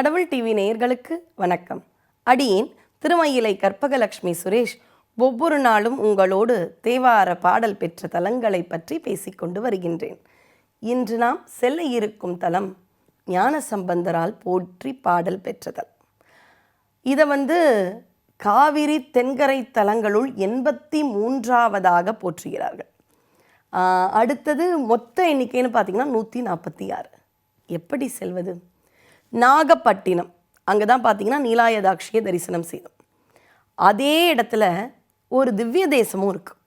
கடவுள் டிவி நேயர்களுக்கு வணக்கம். அடியேன் திருமயிலை கற்பகலட்சுமி சுரேஷ் ஒவ்வொரு நாளும் உங்களோடு தேவார பாடல் பெற்ற தலங்களை பற்றி பேசிக்கொண்டு வருகின்றேன். இன்று நாம் செல்ல இருக்கும் தலம் ஞான சம்பந்தரால் போற்றி பாடல் பெற்றதல். இதை வந்து காவிரி தென்கரை தலங்களுள் எண்பத்தி மூன்றாவதாக போற்றுகிறார்கள் அடுத்தது மொத்த எண்ணிக்கைன்னு பார்த்தீங்கன்னா நூற்றி நாற்பத்தி ஆறு எப்படி செல்வது? நாகப்பட்டினம். அங்கே தான் பார்த்தீங்கன்னா நீலாயதாட்சியை தரிசனம் செய்தோம். அதே இடத்துல ஒரு திவ்ய தேசமும் இருக்குது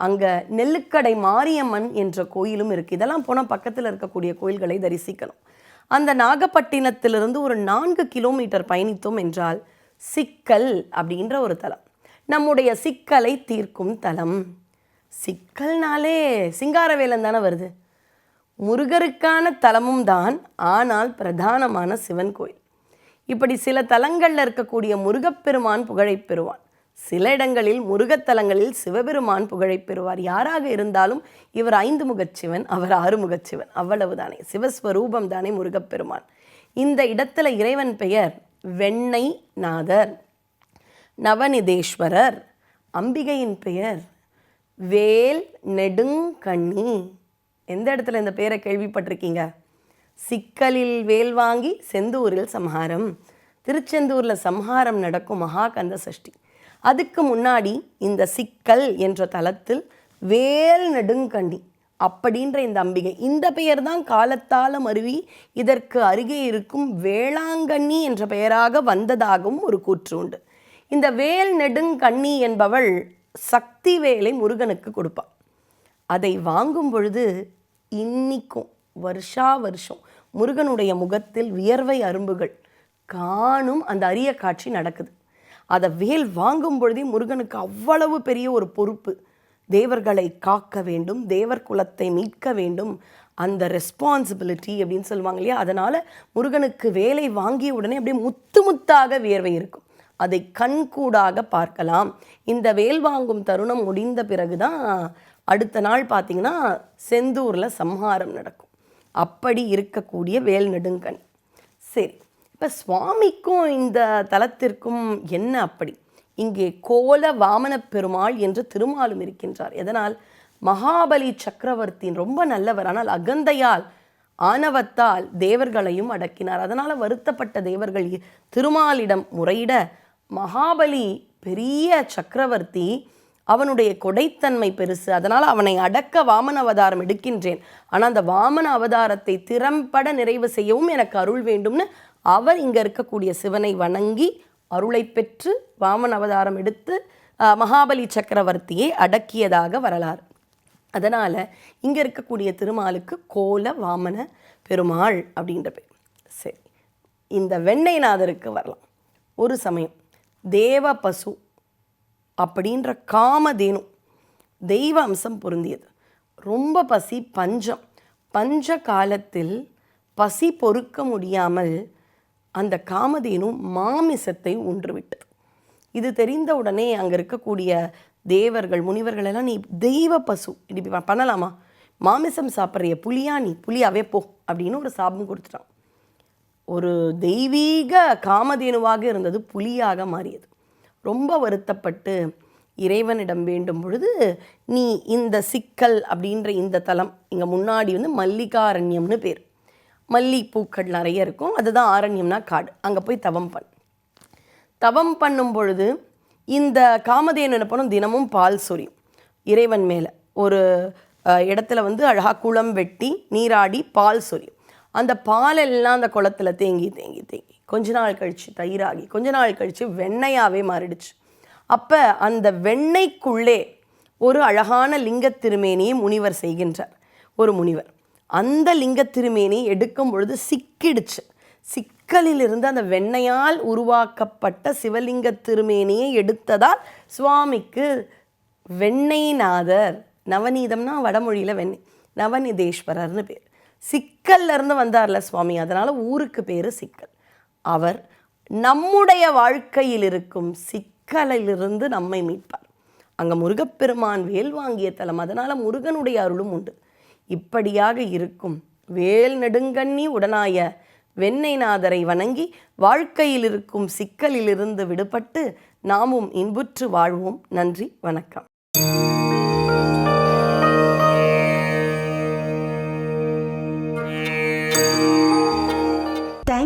அங்கே நெல்லுக்கடை மாரியம்மன் என்ற கோயிலும் இருக்குது இதெல்லாம் போனால் பக்கத்தில் இருக்கக்கூடிய கோயில்களை தரிசிக்கணும் அந்த நாகப்பட்டினத்திலிருந்து ஒரு நான்கு கிலோமீட்டர் பயணித்தோம் என்றால் சிக்கல் அப்படின்ற ஒரு தலம். நம்முடைய சிக்கலை தீர்க்கும் தலம். சிக்கல்னாலே சிங்காரவேலன் தானே வருது. முருகருக்கான தலமும் தான் ஆனால் பிரதானமான சிவன் கோயில். இப்படி சில தலங்களில் இருக்கக்கூடிய முருகப்பெருமான் புகழைப் பெறுவான். சில இடங்களில் முருகத்தலங்களில் சிவபெருமான் புகழைப் பெறுவார். யாராக இருந்தாலும் இவர் ஐந்து முகச்சிவன் அவர் ஆறுமுகச் சிவன். அவ்வளவுதானே. சிவஸ்வரூபம் தானே முருகப்பெருமான். இந்த இடத்துல இறைவன் பெயர் வெண்ணை நாதர் நவநிதேஸ்வரர் அம்பிகையின் பெயர் வேல் நெடுங்கண்ணி எந்த இடத்துல இந்த பேரை கேள்விப்பட்டிருக்கீங்க? சிக்கலில் வேல் வாங்கி செந்தூரில் சம்ஹாரம். திருச்செந்தூரில் சம்ஹாரம் நடக்கும் மகாகந்த சஷ்டி. அதுக்கு முன்னாடி இந்த சிக்கல் என்ற தலத்தில் வேல் நெடுங்கண்ணி அப்படின்ற இந்த அம்பிகை. இந்த பெயர் தான் காலத்தால் மருவி இதற்கு அருகே இருக்கும் வேளாங்கண்ணி என்ற பெயராக வந்ததாகவும் ஒரு கூற்று உண்டு. இந்த வேல் நெடுங்கண்ணி என்பவள் சக்தி வேலை முருகனுக்கு கொடுப்பாள் அதை வாங்கும் பொழுது இன்னிக்கும் வருஷா வருஷம் முருகனுடைய முகத்தில் வியர்வை அரும்புகள் காணும் அந்த அரிய காட்சி நடக்குது. அதை வேல் வாங்கும் பொழுதே முருகனுக்கு அவ்வளவு பெரிய ஒரு பொறுப்பு. தேவர்களை காக்க வேண்டும் தேவர் குலத்தை மீட்க வேண்டும் அந்த ரெஸ்பான்சிபிலிட்டி அப்படின்னு சொல்லுவாங்க இல்லையா? அதனால் முருகனுக்கு வேலை வாங்கிய உடனே அப்படியே முத்து முத்தாக வியர்வை இருக்கும். அதை கண்கூடாக பார்க்கலாம். இந்த வேல் வாங்கும் தருணம் முடிந்த பிறகு தான் அடுத்த நாள் பார்த்தீங்கன்னா செந்தூரில் சம்ஹாரம் நடக்கும். அப்படி இருக்கக்கூடிய வேல் நெடுங்கன் சரி இப்போ சுவாமிக்கும் இந்த தலத்திற்கும் என்ன அப்படி? இங்கே கோல வாமன பெருமாள் என்று திருமாலும் இருக்கின்றார். எதனால்? மகாபலி சக்கரவர்த்தியின் ரொம்ப நல்லவர். ஆனால் அகந்தையால் ஆணவத்தால் தேவர்களையும் அடக்கினார். அதனால் வருத்தப்பட்ட தேவர்கள் திருமாலிடம் முறையிட மகாபலி பெரிய சக்கரவர்த்தி அவனுடைய கொடைத்தன்மை பெருசு. அதனால் அவனை அடக்க வாமன அவதாரம் எடுக்கின்றேன். ஆனால் அந்த வாமன அவதாரத்தை திறம்பட நிறைவு செய்யவும் எனக்கு அருள் வேண்டும்னு அவர் இங்கே இருக்கக்கூடிய சிவனை வணங்கி அருளை பெற்று வாமன அவதாரம் எடுத்து மகாபலி சக்கரவர்த்தியை அடக்கியதாக வரலாறு. அதனால் இங்கே இருக்கக்கூடிய திருமாலுக்கு கோல வாமன பெருமாள் அப்படின்ற பேர். சரி இந்த வெண்ணைநாதருக்கு வரலாம். ஒரு சமயம் தேவ பசு அப்படின்ற காமதேனு தெய்வ அம்சம் பொருந்தியது. ரொம்ப பசி பஞ்சம். பஞ்ச காலத்தில் பசி பொறுக்க முடியாமல் அந்த காமதேனு மாமிசத்தை உன்றுவிட்டது இது தெரிந்த உடனே அங்கே இருக்கக்கூடிய தேவர்கள் முனிவர்கள் எல்லாம் நீ தெய்வ பசு இப்படி பண்ணலாமா? மாமிசம் சாப்பிட்றிய புலியா நீ? புலியாவே போ அப்படின்னு ஒரு சாபம் கொடுத்துட்டான். ஒரு தெய்வீக காமதேனுவாக இருந்தது புலியாக மாறியது. ரொம்ப வருத்தப்பட்டு இறைவனிடம் வேண்டும் பொழுது நீ இந்த சிக்கல் அப்படின்ற இந்த தலம் இங்கே முன்னாடி வந்து மல்லிகாரண்யம்னு பேர். மல்லி பூக்கள் நிறைய இருக்கும் அதுதான் ஆரண்யம்னா காடு. அங்கே போய் தவம் பண். தவம் பண்ணும் பொழுது இந்த காமதேனு என்ன பண்ணும் தினமும் பால் சொரியும் இறைவன் மேலே. ஒரு இடத்துல வந்து அழகாக குளம் வெட்டி நீராடி பால் சொரியும். அந்த பாலெல்லாம் அந்த குளத்தில் தேங்கி தேங்கி தேங்கி கொஞ்ச நாள் கழிச்சு தயிராகி கொஞ்ச நாள் கழிச்சு வெண்ணையாகவே மாறிடுச்சு. அப்போ அந்த வெண்ணெய்க்குள்ளே ஒரு அழகான லிங்கத் திருமேனியை முனிவர் செய்கின்றார். ஒரு முனிவர். அந்த லிங்கத் திருமேனி எடுக்கும் பொழுது சிக்கிடுச்சு. சிக்கலிலிருந்து அந்த வெண்ணையால் உருவாக்கப்பட்ட சிவலிங்க திருமேனியை எடுத்ததால் சுவாமிக்கு வெண்ணெய்நாதர் நவநீதம்னா வடமொழியில் வெண்ணெய் நவநிதேஸ்வரர்னு பேர். சிக்கல்ல இருந்து வந்தார்ல சுவாமி அதனால் ஊருக்கு பேர் சிக்கல். அவர் நம்முடைய வாழ்க்கையில் இருக்கும் சிக்கலிலிருந்து நம்மை மீட்பார். அங்கே முருகப்பெருமான் வேல் வாங்கிய தலம் அதனால முருகனுடைய அருளும் உண்டு. இப்படியாக இருக்கும் வேல் நெடுங்கண்ணி உடனாய வெண்ணெய்நாதரை வணங்கி வாழ்க்கையில் இருக்கும் சிக்கலிலிருந்து விடுபட்டு நாமும் இன்புற்று வாழ்வோம். நன்றி வணக்கம்.